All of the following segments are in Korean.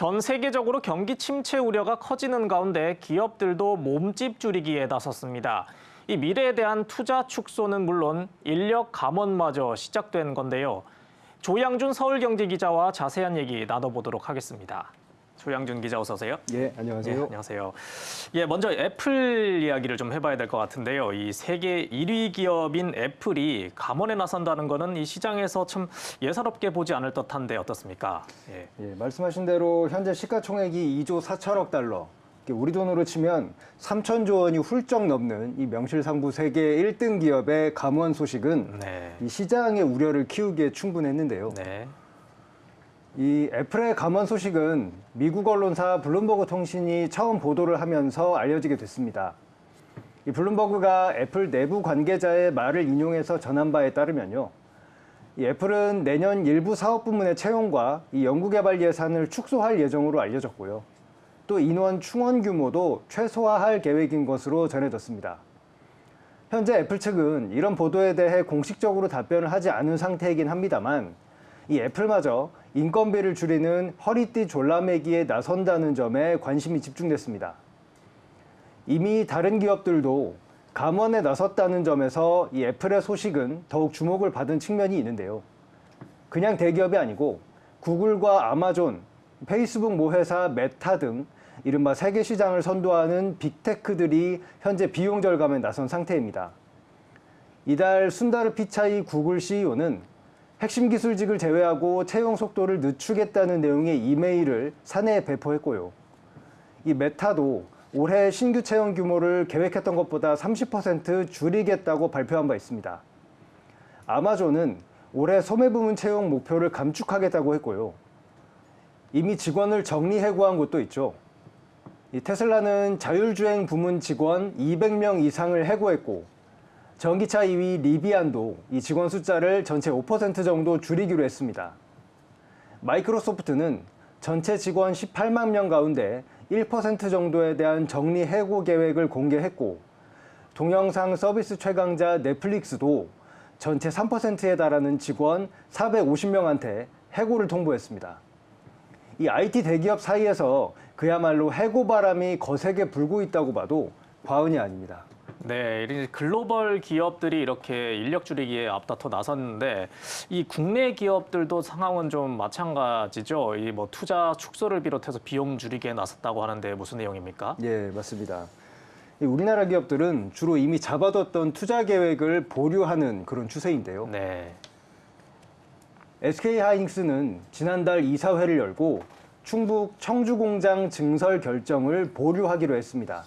전 세계적으로 경기 침체 우려가 커지는 가운데 기업들도 몸집 줄이기에 나섰습니다. 이 미래에 대한 투자 축소는 물론 인력 감원마저 시작된 건데요. 조양준 서울경제 기자와 자세한 얘기 나눠보도록 하겠습니다. 조양준 기자 어서 오세요. 예, 안녕하세요. 네, 안녕하세요. 예, 먼저 애플 이야기를 좀 해봐야 될 것 같은데요. 이 세계 1위 기업인 애플이 감원에 나선다는 거는 이 시장에서 참 예사롭게 보지 않을 듯한데 어떻습니까? 예. 예, 말씀하신 대로 현재 시가총액이 2조 4천억 달러, 우리 돈으로 치면 3천조 원이 훌쩍 넘는 이 명실상부 세계 1등 기업의 감원 소식은 네. 이 시장의 우려를 키우기에 충분했는데요. 네. 이 애플의 감원 소식은 미국 언론사 블룸버그 통신이 처음 보도를 하면서 알려지게 됐습니다. 이 블룸버그가 애플 내부 관계자의 말을 인용해서 전한 바에 따르면요. 이 애플은 내년 일부 사업 부문의 채용과 이 연구개발 예산을 축소할 예정으로 알려졌고요. 또 인원 충원 규모도 최소화할 계획인 것으로 전해졌습니다. 현재 애플 측은 이런 보도에 대해 공식적으로 답변을 하지 않은 상태이긴 합니다만 이 애플마저 인건비를 줄이는 허리띠 졸라매기에 나선다는 점에 관심이 집중됐습니다. 이미 다른 기업들도 감원에 나섰다는 점에서 이 애플의 소식은 더욱 주목을 받은 측면이 있는데요. 그냥 대기업이 아니고 구글과 아마존, 페이스북 모회사 메타 등 이른바 세계 시장을 선도하는 빅테크들이 현재 비용 절감에 나선 상태입니다. 이달 순다르 피차이 구글 CEO는 핵심 기술직을 제외하고 채용 속도를 늦추겠다는 내용의 이메일을 사내에 배포했고요. 이 메타도 올해 신규 채용 규모를 계획했던 것보다 30% 줄이겠다고 발표한 바 있습니다. 아마존은 올해 소매 부문 채용 목표를 감축하겠다고 했고요. 이미 직원을 정리 해고한 곳도 있죠. 이 테슬라는 자율주행 부문 직원 200명 이상을 해고했고 전기차 2위 리비안도 이 직원 숫자를 전체 5% 정도 줄이기로 했습니다. 마이크로소프트는 전체 직원 18만 명 가운데 1% 정도에 대한 정리 해고 계획을 공개했고 동영상 서비스 최강자 넷플릭스도 전체 3%에 달하는 직원 450명한테 해고를 통보했습니다. 이 IT 대기업 사이에서 그야말로 해고 바람이 거세게 불고 있다고 봐도 과언이 아닙니다. 네, 이제 글로벌 기업들이 이렇게 인력 줄이기에 앞다퉈 나섰는데 이 국내 기업들도 상황은 좀 마찬가지죠. 이 뭐 투자 축소를 비롯해서 비용 줄이기에 나섰다고 하는데 무슨 내용입니까? 예, 맞습니다. 이 우리나라 기업들은 주로 이미 잡아뒀던 투자 계획을 보류하는 그런 추세인데요. 네. SK 하이닉스는 지난달 이사회를 열고 충북 청주 공장 증설 결정을 보류하기로 했습니다.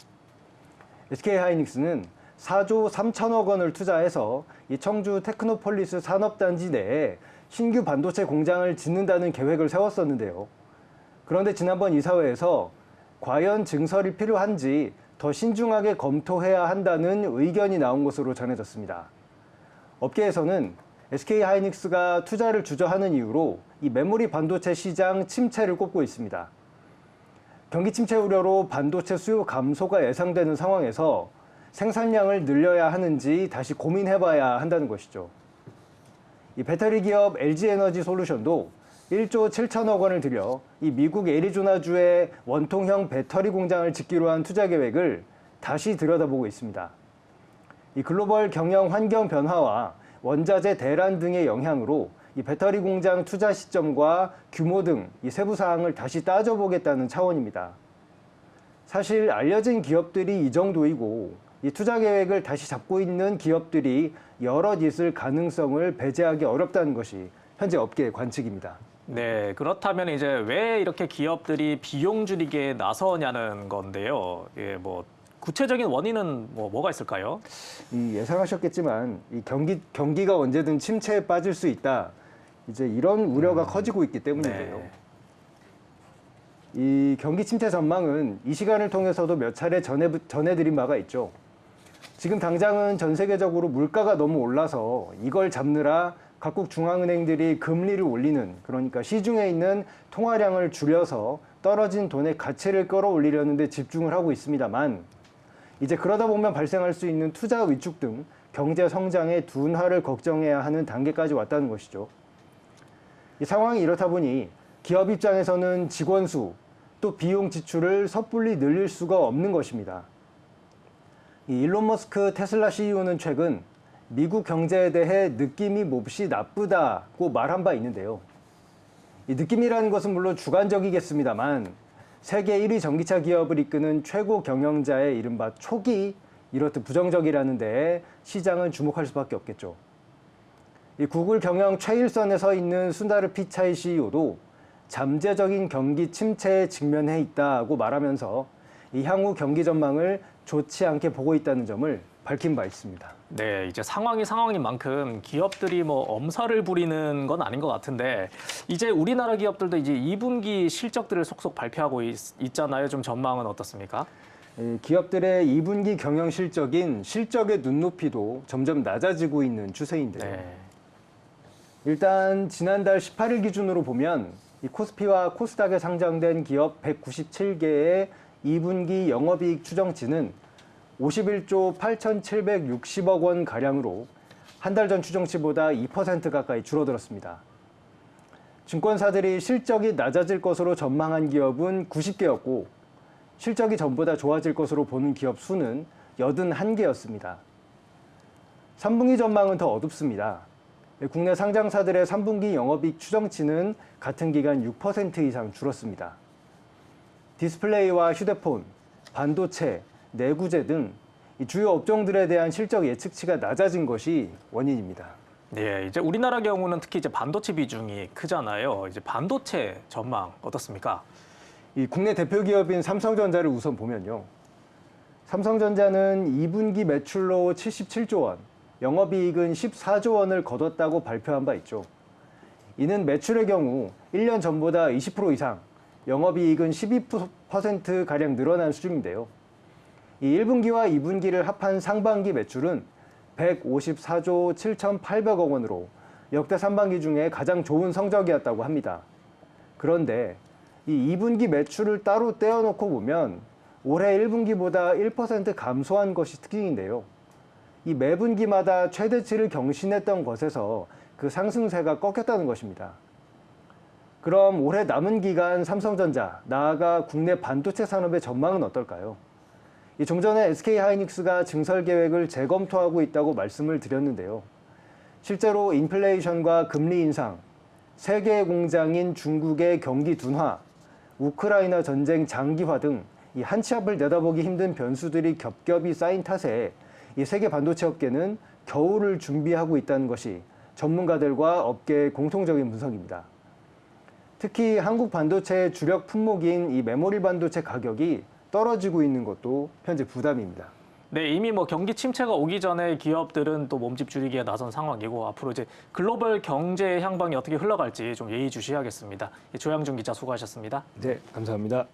SK 하이닉스는 4조 3천억 원을 투자해서 이 청주 테크노폴리스 산업단지 내에 신규 반도체 공장을 짓는다는 계획을 세웠었는데요. 그런데 지난번 이사회에서 과연 증설이 필요한지 더 신중하게 검토해야 한다는 의견이 나온 것으로 전해졌습니다. 업계에서는 SK 하이닉스가 투자를 주저하는 이유로 이 메모리 반도체 시장 침체를 꼽고 있습니다. 경기 침체 우려로 반도체 수요 감소가 예상되는 상황에서 생산량을 늘려야 하는지 다시 고민해봐야 한다는 것이죠. 이 배터리 기업 LG 에너지 솔루션도 1조 7천억 원을 들여 이 미국 애리조나주에 원통형 배터리 공장을 짓기로 한 투자 계획을 다시 들여다보고 있습니다. 이 글로벌 경영 환경 변화와 원자재 대란 등의 영향으로 이 배터리 공장 투자 시점과 규모 등 이 세부 사항을 다시 따져보겠다는 차원입니다. 사실 알려진 기업들이 이 정도이고 이 투자 계획을 다시 잡고 있는 기업들이 여럿 있을 가능성을 배제하기 어렵다는 것이 현재 업계의 관측입니다. 네, 그렇다면 이제 왜 이렇게 기업들이 비용 줄이기에 나서냐는 건데요. 예, 뭐 구체적인 원인은 뭐 뭐가 있을까요? 이 예상하셨겠지만 이 경기 경기가 언제든 침체에 빠질 수 있다. 이제 이런 우려가 커지고 있기 때문인데요. 네. 이 경기 침체 전망은 이 시간을 통해서도 몇 차례 전해 전해드린 바가 있죠. 지금 당장은 전 세계적으로 물가가 너무 올라서 이걸 잡느라 각국 중앙은행들이 금리를 올리는 그러니까 시중에 있는 통화량을 줄여서 떨어진 돈의 가치를 끌어올리려는 데 집중을 하고 있습니다만 이제 그러다 보면 발생할 수 있는 투자 위축 등 경제 성장의 둔화를 걱정해야 하는 단계까지 왔다는 것이죠. 이 상황이 이렇다 보니 기업 입장에서는 직원 수, 또 비용 지출을 섣불리 늘릴 수가 없는 것입니다. 이 일론 머스크 테슬라 CEO는 최근 미국 경제에 대해 느낌이 몹시 나쁘다고 말한 바 있는데요. 이 느낌이라는 것은 물론 주관적이겠습니다만 세계 1위 전기차 기업을 이끄는 최고 경영자의 이른바 촉이 이렇듯 부정적이라는 데에 시장은 주목할 수밖에 없겠죠. 이 구글 경영 최일선에 서 있는 순다르 피차이 CEO도 잠재적인 경기 침체에 직면해 있다고 말하면서 이 향후 경기 전망을 좋지 않게 보고 있다는 점을 밝힌 바 있습니다. 네, 이제 상황이 상황인 만큼 기업들이 뭐 엄살을 부리는 건 아닌 것 같은데 이제 우리나라 기업들도 이제 2분기 실적들을 속속 발표하고 있, 있잖아요. 좀 전망은 어떻습니까? 이 기업들의 2분기 경영 실적인 실적의 눈높이도 점점 낮아지고 있는 추세인데요. 네. 일단 지난달 18일 기준으로 보면 이 코스피와 코스닥에 상장된 기업 197개의 2분기 영업이익 추정치는 51조 8,760억 원 가량으로 한 달 전 추정치보다 2% 가까이 줄어들었습니다. 증권사들이 실적이 낮아질 것으로 전망한 기업은 90개였고 실적이 전보다 좋아질 것으로 보는 기업 수는 81개였습니다. 3분기 전망은 더 어둡습니다. 국내 상장사들의 3분기 영업이익 추정치는 같은 기간 6% 이상 줄었습니다. 디스플레이와 휴대폰, 반도체, 내구재 등이 주요 업종들에 대한 실적 예측치가 낮아진 것이 원인입니다. 네, 이제 우리나라 경우는 특히 이제 반도체 비중이 크잖아요. 이제 반도체 전망 어떻습니까? 이 국내 대표 기업인 삼성전자를 우선 보면요. 삼성전자는 2분기 매출로 77조 원, 영업이익은 14조 원을 거뒀다고 발표한 바 있죠. 이는 매출의 경우 1년 전보다 20% 이상, 영업이익은 12%가량 늘어난 수준인데요. 이 1분기와 2분기를 합한 상반기 매출은 154조 7,800억 원으로 역대 3반기 중에 가장 좋은 성적이었다고 합니다. 그런데 이 2분기 매출을 따로 떼어놓고 보면 올해 1분기보다 1% 감소한 것이 특징인데요. 이 매 분기마다 최대치를 경신했던 것에서 그 상승세가 꺾였다는 것입니다. 그럼 올해 남은 기간 삼성전자, 나아가 국내 반도체 산업의 전망은 어떨까요? 이좀 전에 SK 하이닉스가 증설 계획을 재검토하고 있다고 말씀을 드렸는데요. 실제로 인플레이션과 금리 인상, 세계 공장인 중국의 경기 둔화, 우크라이나 전쟁 장기화 등 이 한치 앞을 내다보기 힘든 변수들이 겹겹이 쌓인 탓에 이 세계 반도체 업계는 겨울을 준비하고 있다는 것이 전문가들과 업계의 공통적인 분석입니다. 특히 한국 반도체의 주력 품목인 이 메모리 반도체 가격이 떨어지고 있는 것도 현재 부담입니다. 네, 이미 뭐 경기 침체가 오기 전에 기업들은 또 몸집 줄이기에 나선 상황이고 앞으로 이제 글로벌 경제 향방이 어떻게 흘러갈지 좀 예의주시하겠습니다. 조양준 기자 수고하셨습니다. 네, 감사합니다.